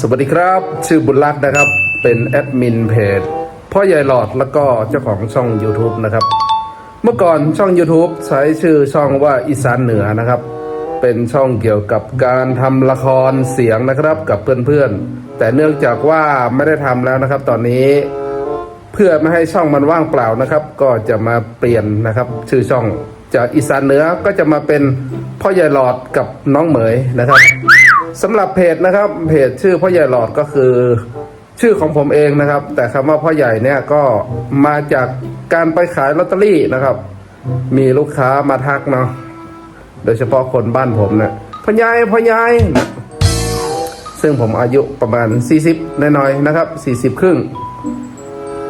สวัสดีครับ ชื่อบุญรัตน์นะครับ เป็นแอดมินเพจพ่อใหญ่หลอดแล้วก็เจ้าของช่อง YouTube นะครับ เมื่อก่อนช่อง YouTube ใช้ชื่อช่องว่าอีสานเหนือนะครับ เป็นช่องเกี่ยวกับการทำละครเสียงนะครับกับเพื่อนๆ แต่เนื่องจากว่าไม่ได้ทำแล้วนะครับ ตอนนี้เพื่อไม่ให้ช่องมันว่างเปล่านะครับ ก็จะมาเปลี่ยนนะครับ ชื่อช่องจากอีสานเหนือก็จะมาเป็นพ่อใหญ่หลอดกับน้องเหมยนะครับ สำหรับเพจนะครับ เพจชื่อพ่อใหญ่หลอดก็คือ ชื่อของผมเองนะครับ แต่คำว่าพ่อใหญ่เนี่ยก็มาจากการไปขายลอตเตอรี่นะครับ มีลูกค้ามาทักเนาะโดยเฉพาะคนบ้านผมเนี่ยพ่อใหญ่พ่อใหญ่ซึ่งผมอายุประมาณ 40น้อยๆนะครับ 40 ครึ่ง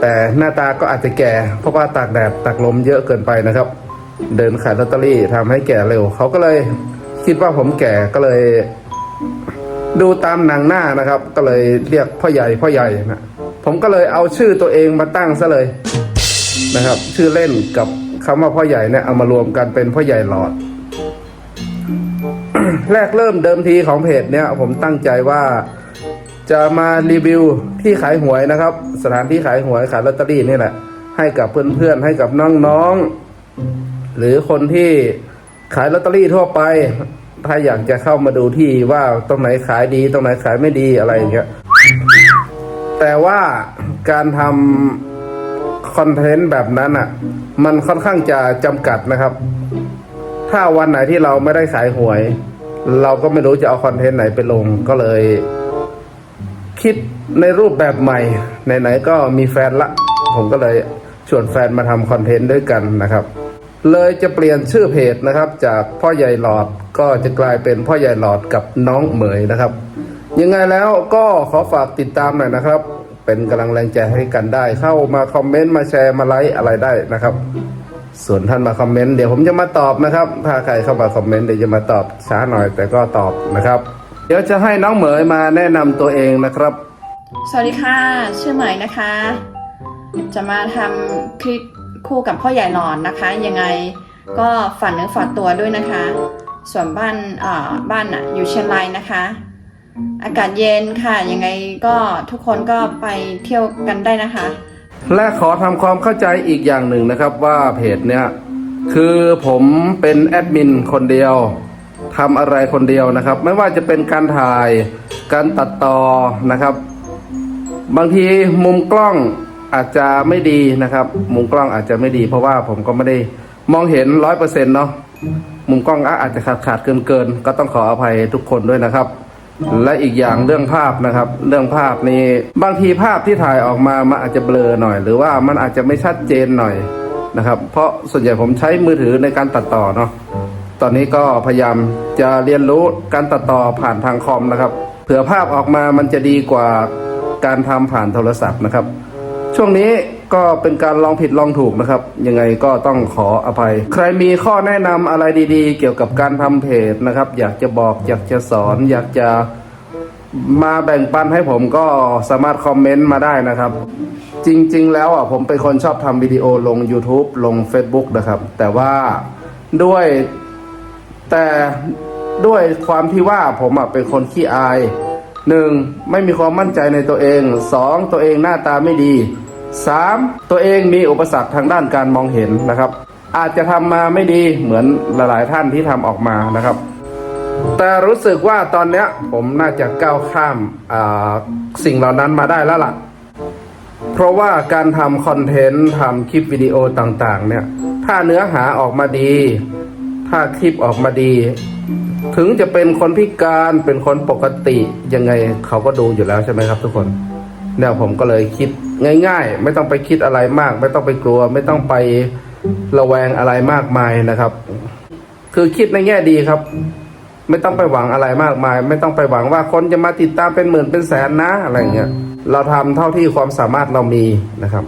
แต่หน้าตาก็อาจจะแก่เพราะว่าตากแดดตากลมเยอะเกินไปนะครับ เดินขายลอตเตอรี่ทำให้แก่เร็ว เขาก็เลยคิดว่าผมแก่ก็เลย ดูตามหนังหน้านะครับ ก็เลยเรียกพ่อใหญ่พ่อใหญ่นะผมก็เลยเอาชื่อตัวเองมาตั้งซะเลยนะครับ ชื่อเล่นกับคำว่าพ่อใหญ่เนี่ยเอามารวมกันเป็นพ่อใหญ่หลอด แรกเริ่มเดิมทีของเพจเนี่ย ผมตั้งใจว่าจะมารีวิวที่ขายหวยนะครับ สถานที่ขายหวยขายลอตเตอรี่นี่แหละ ให้กับเพื่อนๆให้กับน้องๆหรือคนที่ขายลอตเตอรี่ทั่วไป ถ้าอยากจะเข้ามาดูที่ว่าตรงไหนขายดี ตรงไหนขายไม่ดีอะไรอย่างเงี้ยแต่ว่าการทำคอนเทนต์แบบนั้นอะ มันค่อนข้างจะจำกัดนะครับ ถ้าวันไหนที่เราไม่ได้ขายหวย เราก็ไม่รู้จะเอาคอนเทนต์ไหนไปลงก็เลย คิดในรูปแบบใหม่ไหนๆก็มีแฟนละ ผมก็เลยชวนแฟนมาทำคอนเทนต์ด้วยกันนะครับ เลยจะเปลี่ยนชื่อเพจนะครับ จากพ่อใหญ่หลอดก็จะกลายเป็นพ่อใหญ่หลอดกับน้องเหมยนะครับ ยังไงแล้วก็ขอฝากติดตามหน่อยนะครับ เป็นกำลังแรงใจให้กันได้ เข้ามาคอมเมนต์มาแชร์มาไลค์อะไรได้นะครับ ส่วนท่านมาคอมเมนต์เดี๋ยวผมจะมาตอบนะครับ ถ้าใครเข้ามาคอมเมนต์เดี๋ยวจะมาตอบช้าหน่อยแต่ก็ตอบนะครับ เดี๋ยวจะให้น้องเหมยมาแนะนำตัวเองนะครับ สวัสดีค่ะ ชื่อเหมยนะคะ จะมาทำคลิป คู่กับพ่อใหญ่หลอนนะคะ ยังไงก็ฝากเนื้อฝากตัวด้วยนะคะ ส่วนบ้านอ่าบ้านอะอยู่เชียงรายนะคะ อากาศเย็นค่ะยังไงก็ทุกคนก็ไปเที่ยวกันได้นะคะ และขอทำความเข้าใจอีกอย่างหนึ่งนะครับว่าเพจเนี้ยคือผมเป็นแอดมินคนเดียวทำอะไรคนเดียวนะครับ ไม่ว่าจะเป็นการถ่ายการตัดต่อนะครับ บางทีมุมกล้อง อาจจะไม่ดีนะครับ มุมกล้องอาจจะไม่ดี เพราะว่าผมก็ไม่ได้มองเห็นร้อยเปอร์เซ็นต์เนาะมุมกล้องอาจจะขาดขาดเกินเกินก็ต้องขออภัยทุกคนด้วยนะครับ และอีกอย่างเรื่องภาพนะครับ เรื่องภาพนี้บางทีภาพที่ถ่ายออกมามันอาจจะเบลอหน่อย หรือว่ามันอาจจะไม่ชัดเจนหน่อยนะครับ เพราะส่วนใหญ่ผมใช้มือถือในการตัดต่อเนาะตอนนี้ก็พยายามจะเรียนรู้การตัดต่อผ่านทางคอมนะครับ เผื่อภาพออกมามันจะดีกว่าการทำผ่านโทรศัพท์นะครับ ช่วงนี้ก็เป็นการลองผิดลองถูกนะครับ ยังไงก็ต้องขออภัย ใครมีข้อแนะนำอะไรดีๆ เกี่ยวกับการทำเพจนะครับ อยากจะบอกอยากจะสอน อยากจะมาแบ่งปันให้ผมก็สามารถคอมเมนต์มาได้นะครับ จริง ๆ แล้วอะผมเป็นคนชอบทำวิดีโอลง YouTube ลง Facebook นะครับ แต่ว่าด้วยแต่ด้วยความที่ว่าผมอะเป็นคนขี้อายหนึ่งไม่มีความมั่นใจในตัวเองสองตัวเองหน้าตาไม่ดี สามตัวเองมีอุปสรรคทางด้านการมองเห็นนะครับ อาจจะทำมาไม่ดีเหมือนหลาย ๆ ท่านที่ทำออกมานะครับ แต่รู้สึกว่าตอนเนี้ยผมน่าจะก้าวข้ามาสิ่งเหล่านั้นมาได้แล้วล่ะ เพราะว่าการทำคอนเทนต์ทำคลิปวิดีโอต่าง ๆ เนี่ย ถ้าเนื้อหาออกมาดี ถ้าคลิปออกมาดี ถึงจะเป็นคนพิการเป็นคนปกติยังไงเขาก็ดูอยู่แล้วใช่ไหมครับทุกคนเนี่ยผมก็เลยคิด ง่ายๆ ไม่ต้องไปคิดอะไรมาก ไม่ต้องไปกลัว ไม่ต้องไประแวงอะไรมากมายนะครับ คือคิดในแง่ดีครับ ไม่ต้องไปหวังอะไรมากมาย ไม่ต้องไปหวังว่าคนจะมาติดตามเป็นหมื่นเป็นแสนนะอะไรเงี้ยเราทำเท่าที่ความสามารถเรามีนะครับ